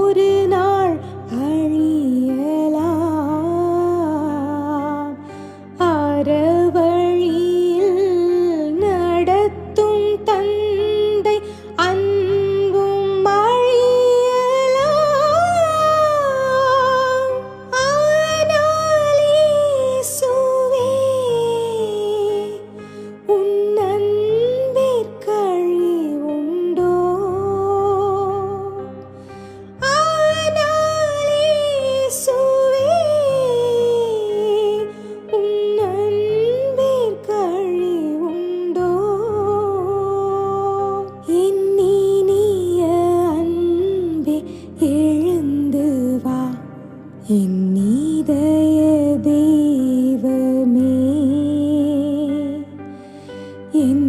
ஒரு நாள் அழியலாம். ஆரவ എന്നീതയ ദൈവമേ എൻ